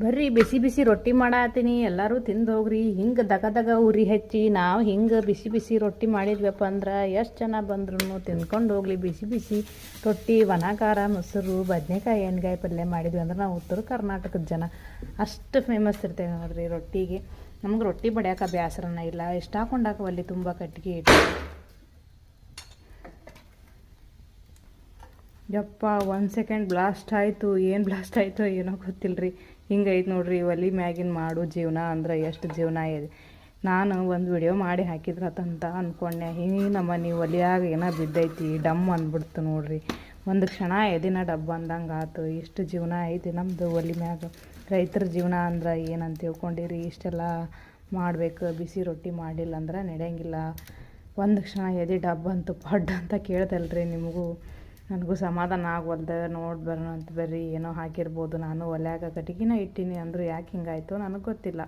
ಬರ್ರಿ, ಬಿಸಿ ಬಿಸಿ ರೊಟ್ಟಿ ಮಾಡತ್ತೀನಿ. ಎಲ್ಲರೂ ತಿಂದು ಹೋಗ್ರಿ. ಹಿಂಗೆ ದಗ ದಗ ಉರಿ ಹಚ್ಚಿ ನಾವು ಹಿಂಗೆ ಬಿಸಿ ಬಿಸಿ ರೊಟ್ಟಿ ಮಾಡಿದ್ವಪ್ಪ ಅಂದ್ರೆ ಎಷ್ಟು ಜನ ಬಂದ್ರು ತಿಂದ್ಕೊಂಡು ಹೋಗ್ಲಿ. ಬಿಸಿ ಬಿಸಿ ರೊಟ್ಟಿ ಒಣಕಾರ ಮೊಸರು, ಬದನೆಕಾಯಿ, ಎಣ್ಗಾಯಿ ಪಲ್ಯ ಮಾಡಿದ್ವಿ ಅಂದ್ರೆ ನಾವು ಉತ್ತರ ಕರ್ನಾಟಕದ ಜನ. ಅಷ್ಟು ಫೇಮಸ್ ಇರ್ತೇವೆ ನೋಡ್ರಿ ರೊಟ್ಟಿಗೆ. ನಮ್ಗೆ ರೊಟ್ಟಿ ಬಡಿಯೋಕೆ ಬೇಸರನ ಇಲ್ಲ. ಎಷ್ಟು ಹಾಕೊಂಡಾಕವಲ್ಲಿ ತುಂಬ ಕಟ್ಟಿಗೆ ಇಟ್ಟು ಯಪ್ಪ, ಒಂದು ಸೆಕೆಂಡ್ ಬ್ಲಾಸ್ಟ್ ಆಯಿತು. ಏನು ಬ್ಲಾಸ್ಟ್ ಆಯಿತು ಏನೋ ಗೊತ್ತಿಲ್ಲ ರೀ ಹಿಂಗೈತೆ ನೋಡ್ರಿ, ಒಲಿ ಮ್ಯಾಗಿನ ಮಾಡು ಜೀವನ ಅಂದ್ರೆ ಎಷ್ಟು ಜೀವನ ಇದೆ ನಾನು ಒಂದು ವಿಡಿಯೋ ಮಾಡಿ ಹಾಕಿದ್ರತಂತ ಅಂದ್ಕೊಂಡೆ ಹಿಂಗೆ ನಮ್ಮ ನೀವು ಒಲಿಯಾಗ ಏನೋ ಬಿದ್ದೈತಿ, ಡಮ್ ಅಂದ್ಬಿಡ್ತು ನೋಡ್ರಿ. ಒಂದು ಕ್ಷಣ ಎದಿನ ಡಬ್ಬ ಅಂದಂಗೆ ಆಯ್ತು ಇಷ್ಟು ಜೀವನ ಐತಿ ನಮ್ಮದು ಒಲಿ ಮ್ಯಾಗ. ರೈತರ ಜೀವನ ಅಂದ್ರೆ ಏನಂತ ತಿಳ್ಕೊಂಡಿರಿ, ಇಷ್ಟೆಲ್ಲ ಮಾಡಬೇಕು, ಬಿಸಿ ರೊಟ್ಟಿ ಮಾಡಿಲ್ಲ ಅಂದ್ರೆ ನಡೆಯಂಗಿಲ್ಲ. ಒಂದು ಕ್ಷಣ ಎದೆ ಡಬ್ ಅಂತ ಪಡ್ ಅಂತ ಕೇಳ್ತಲ್ರಿ ನಿಮಗೂ. ನನಗೂ ಸಮಾಧಾನ ಆಗವಲ್ದು, ನೋಡಿ ಬರೋಣ ಅಂತ ಬರ್ರಿ, ಏನೋ ಹಾಕಿರ್ಬೋದು, ನಾನು ಒಲ್ಯಾಗ ಕಟ್ಟಿಗೆನ ಇಟ್ಟೀನಿ ಅಂದರು ಯಾಕೆ ಹಿಂಗಾಯಿತು? ನನಗೆ ಗೊತ್ತಿಲ್ಲ.